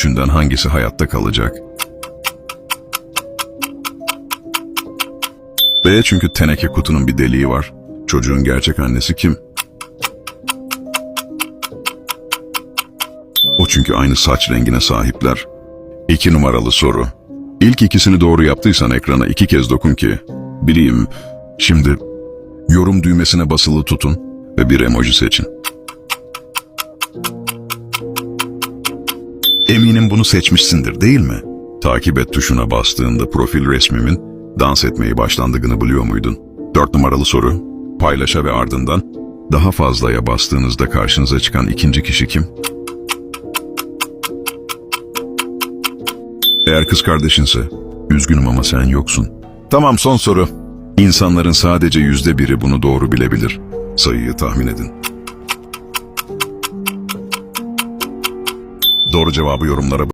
üçünden hangisi hayatta kalacak? B çünkü teneke kutunun bir deliği var. Çocuğun gerçek annesi kim? O çünkü aynı saç rengine sahipler. İki numaralı soru. İlk ikisini doğru yaptıysan ekrana iki kez dokun ki bileyim. Şimdi yorum düğmesine basılı tutun ve bir emoji seçin. Eminim bunu seçmişsindir değil mi? Takip et tuşuna bastığında profil resmimin dans etmeyi başlandığını biliyor muydun? Dört numaralı soru. Paylaşa ve ardından daha fazlaya bastığınızda karşınıza çıkan ikinci kişi kim? Eğer kız kardeşinse, üzgünüm ama sen yoksun. Tamam son soru. İnsanların sadece yüzde biri bunu doğru bilebilir. Sayıyı tahmin edin. Doğru cevabı yorumlara